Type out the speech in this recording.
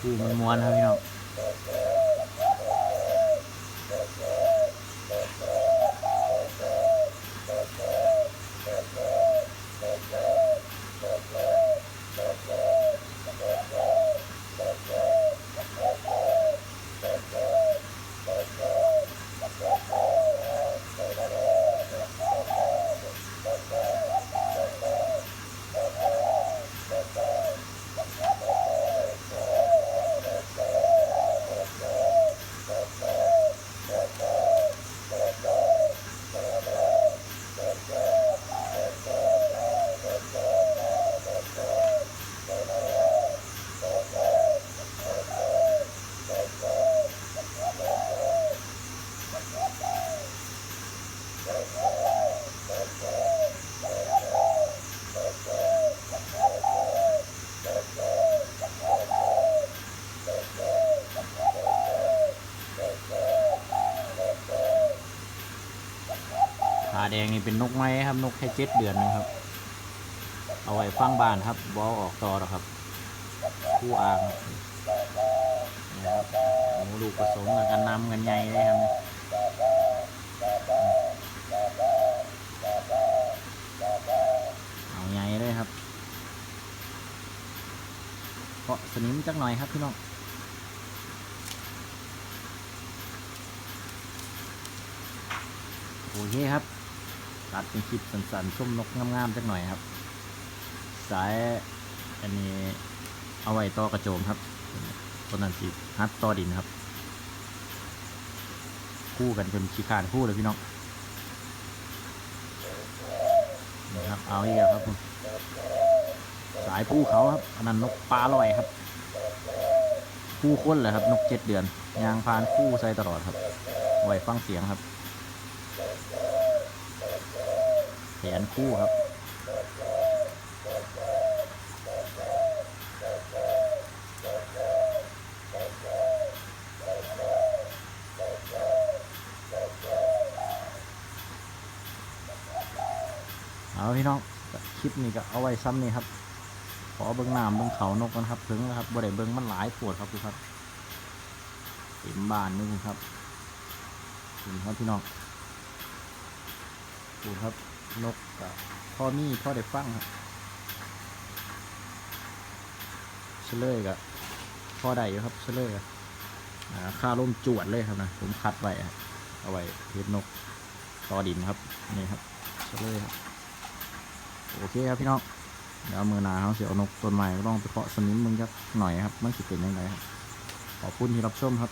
คือมันมวนครับพี่น้อง ขาแดงนี่เป็นนกไม้ครับ นกแค่เจ็ดเดือนนะครับ เอาไว้ฟังบ้านครับบอออกต่อหรอครับ คู่อ่างนี่ครับหมูลูกผสมกับกันนำกันใหญ่เลยครับเอาใหญ่เลยครับเพาะสนิมจักหน่อยครับพี่น้องโอเคครับ ตัดเป็นคลิปสั้นๆชมนกงามๆจักหน่อยครับ สายอันนี้เอาไว้ต่อกระโจมครับต้นนั้นสิฮัดต่อดินครับ คู่กันจนขี้ขานคู่เลยพี่น้องนี่ครับเอาอีกแล้วครับผมสายผู้เขาครับอันนั้นนกปลาลอยครับ คู่ค้นเลยครับ นกเจ็ดเดือน ยางพานคู่ใส่ตลอดครับไว้ฟังเสียงครับแขนคู่ครับเอาพี่น้องคลิปนี้ก็เอาไว้ซ้ำนี่ครับ อเบิ้งน้ำเบิ้งเขานกกันครับถึงแล้วครับบ่ได้เบิ้งมันหลายปวดครับทุกครับเต็มบ้านนี่ครับเห็นครับพี่น้องดูครับนกกับพ่อมี่พ่อได้ฟังครับเฉลยกับพ่อได้อยู่ครับเฉลยกับอ่าค่าร่มจวดเลยครับนะผมคัดไว้เอาไว้เฮ็ดนกต่อดินครับนี่ครับเฉลยครับโอเคครับพี่น้อง เดี๋ยวมือหนาเขาเสียเอานกต้นใหม่ก็ต้องไปเพาะสนิมมึงจักหน่อยครับมันสิเป็นยังไงครับขอบคุณที่รับชมครับ